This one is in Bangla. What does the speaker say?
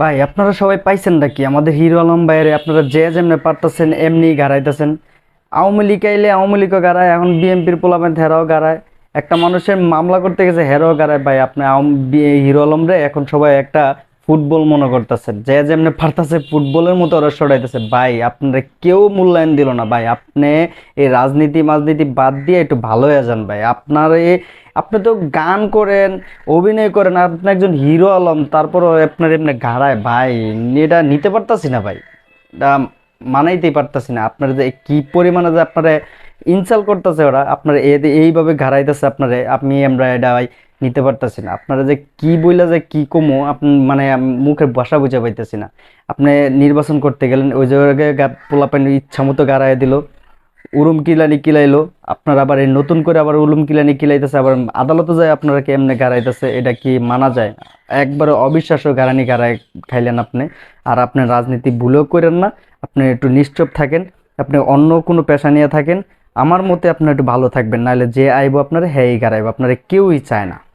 ভাই, আপনারা সবাই পাইছেন নাকি আমাদের হিরো আলম ভাইয়ের আপনারা যে যেমনি পারতেছেন এমনি গাড়াইতেছেন। আওয়ামী লীগ আইলে আওয়ামী লীগও গাড়ায়, এখন বিএনপির পোলামেন্ট হেরাও গাড়ায়। একটা মানুষের মামলা করতে গেছে, হেরাও গাড়ায়। ভাই, আপনি হিরো আলম রে, এখন সবাই একটা ফুটবল মনে করতেছেন। যে যেমনি পারতেছে, ফুটবলের মতো ওরা সরাইতেছে ভাই, আপনারা কেউ মূল্যায়ন দিল না। ভাই, আপনি এই রাজনীতি মাজনীতি বাদ দিয়ে একটু ভালো হয়ে যান, ভাই। আপনার এই আপনি তো গান করেন, অভিনয় করেন আপনি একজন হিরো আলম, তারপরও আপনার এমনি গাড়ায়, ভাই, এটা নিতে পারতাছি না ভাই। এটা মানাইতেই পারতাছি না। আপনার যে কি পরিমাণে যে আপনারা ইনসাল্ট করতেছে ওরা, আপনার এইভাবে ঘাড়াইতেছে আপনারে আপনি আমরা এটা ভাই নিতে পারতাছি না। আপনারা যে কি বইলা যে কি কমো আপনি মানে মুখের ভাষা বুঝে পাইতেছি না। আপনি নির্বাচন করতে গেলেন, ওই জায়গায় পোলাপেন ইচ্ছা মতো গাড়াই দিল। উরুম কিলানি কিলাইলো, আপনার আবার এই নতুন করে আবার উলুম কিলানি কিলাইতেছে, আবার আদালতে যায় আপনারা কেমনে গাড়াইতেছে, এটা কি মানা যায়? একবারে অবিশ্বাস্য গাড়ানি গাড়াই খাইলেন আপনি, আর আপনি রাজনীতি ভুলেও করেন না, আপনি একটু নিশ্চুপ থাকেন, আপনি অন্য কোনো পেশা নিয়ে থাকেন, আমার মতে আপনি একটু ভালো থাকবেন, নাহলে যে আইব আপনারা হ্যাঁ গাড়াইব, আপনারা কেউই চায় না।